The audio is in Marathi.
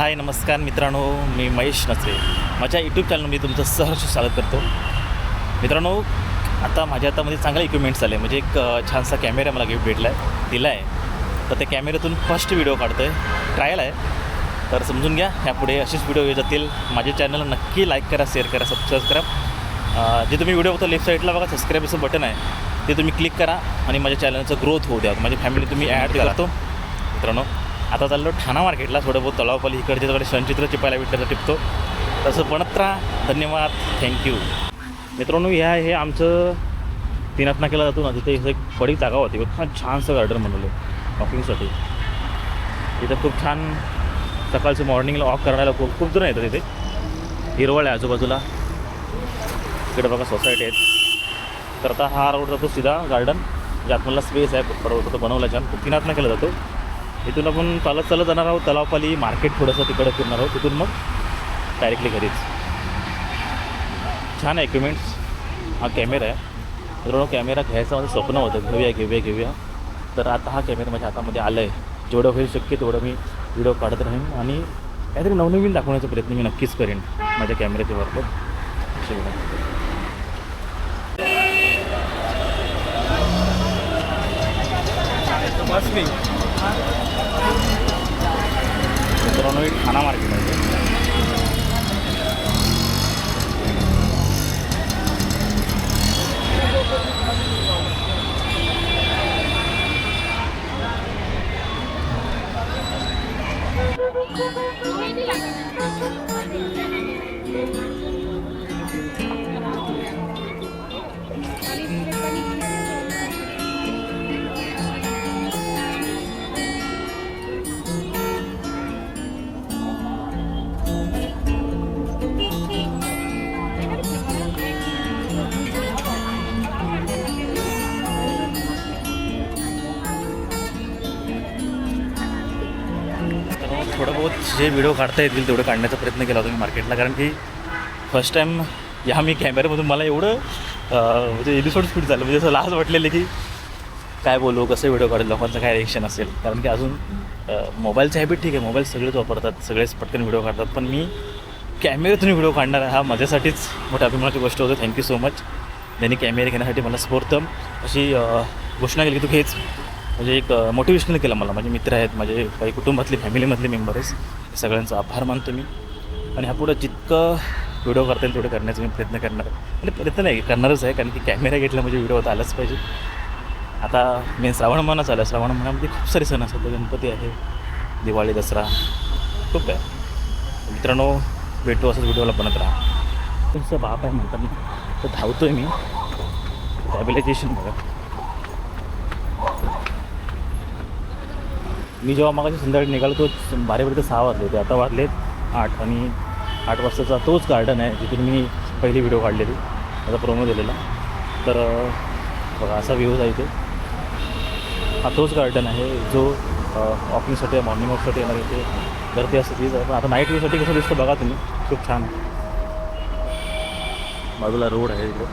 हाय नमस्कार मित्रांनो मी महेश नसरे. माझ्या यूट्यूब चॅनलमध्ये तुमचं सहर्ष स्वागत करतो. मित्रांनो आता माझ्या हातामध्ये चांगला इक्विपमेंट्स आले म्हणजे एक छानसा कॅमेरा मला गिफ्ट भेटला आहे दिला आहे तर त्या कॅमेऱ्यातून फर्स्ट व्हिडिओ काढतो आहे ट्रायल आहे. तर समजून घ्या ह्यापुढे असेच व्हिडिओ येत जातील. माझ्या चॅनलला नक्की लाईक करा शेअर करा सबस्क्राईब करा. जे तुम्ही व्हिडिओ बघता लेफ्ट साईडला बघा सबस्क्राईबचं बटन आहे. ते तुम्ही क्लिक करा आणि माझ्या चॅनलचं ग्रोथ होऊ द्या. माझी फॅमिली तुम्ही ॲड करतो. मित्रांनो आता चाललो ठाणा मार्केटला थोडं बहुत तलावपाली इकडचे तिकडे सनचित्र चिपायला भेटलं तर टिपतो. तसं बनत राहा. धन्यवाद. थँक्यू मित्रांनो ह्या हे आमचं तिनातना केला जातो ना. तिथे एक बडी जागा होती. बघ छानसं गार्डन बनवलं वॉकिंगसाठी तिथं खूप छान सकाळचं मॉर्निंगला वॉक करायला खूप खूप जण येतं तिथे हिरवळ आहे आजूबाजूला. इकडे बघा सोसायटी आहेत. तर आता हा रोड जातो सीधा गार्डन जे आतमधला स्पेस आहे. बरोबर तो बनवला छान. तिनातना केला जातो. इथून आपण चालत चालत जाणार आहोत तलावपाली मार्केट थोडंसं तिकडं फिरणार आहोत. तिथून मग डायरेक्टली घरीच. छान आहे इक्विपमेंट्स हा कॅमेरा आहे. मित्रांनो कॅमेरा घ्यायचं माझं स्वप्न होतं. घेऊया घेऊया घेऊया. तर आता हा कॅमेरा माझ्या हातामध्ये आलं आहे जेवढं होईल शक्य तेवढं मी व्हिडिओ काढत राहीन आणि काहीतरी नवनवीन दाखवण्याचा प्रयत्न मी नक्कीच करेन माझ्या कॅमेऱ्याच्या वापर असे बघा. मित्रांनो ही ठाणा मार्केट आहे तर थोडं बहुत जे व्हिडिओ काढता येतील तेवढं काढण्याचा प्रयत्न केला होता मी मार्केटला कारण की फर्स्ट टाईम या मी कॅमेऱ्यामधून मला एवढं म्हणजे एपिसोड स्पीड झालं. म्हणजे असं लाज वाटलेलं की काय बोलू कसं व्हिडिओ काढू लोकांचं काय रिएक्शन असेल. कारण की अजून मोबाईलचं हॅबिट ठीक आहे. मोबाईल सगळेच वापरतात सगळेच पटकन व्हिडिओ काढतात. पण मी कॅमेऱ्यातून व्हिडिओ काढणार हा माझ्यासाठीच मोठ्या अभिमानाची गोष्ट होती. थँक्यू सो मच त्यांनी कॅमेरे घेण्यासाठी मला स्फूर्तम अशी घोषणा केली की तू घेच म्हणजे एक मोटिवेशनल केलं मला. माझे मित्र आहेत माझे काही कुटुंबातले फॅमिलीमधले मेंबर आहेत सगळ्यांचा आभार मानतो मी. आणि ह्यापुढं जितकं व्हिडिओ करता येईल तेवढं करण्याचा मी प्रयत्न करणार आहे. म्हणजे प्रयत्न नाही करणारच आहे. कारण की कॅमेरा घेतला म्हणजे व्हिडिओ आता आलाच पाहिजे. आता मेन श्रावण महिना चालू आहे श्रावण महिन्यामध्ये खूप सारे सण असतात. गणपती आहे दिवाळी दसरा. खूप आहे. मित्रांनो भेटू असंच व्हिडिओला बनत राहा. तुमचं बाप आहे म्हणतात ना तर धावतो आहे मी. रॅबिलायझेशन बघा. मी जेव्हा मागाशी संध्याकाळी निघालो तो बारापर्यंत सहा वाजले होते. आता वाजलेत आठ आणि आठ वाजताचा तोच गार्डन आहे जिथून मी पहिली व्हिडिओ काढलेली. त्याचा प्रोमो दिलेला. तर बघा असा व्ह्यूज आहे इथे. हा तोच गार्डन आहे जो ऑफिससाठी मॉर्निंग वॉकसाठी येणार इथे. गर्दी असते तीच आहे. पण आता नाईट व्ह्यूसाठी कसं दिसतं बघा तुम्ही. खूप छान. बाजूला रोड आहे इकडे.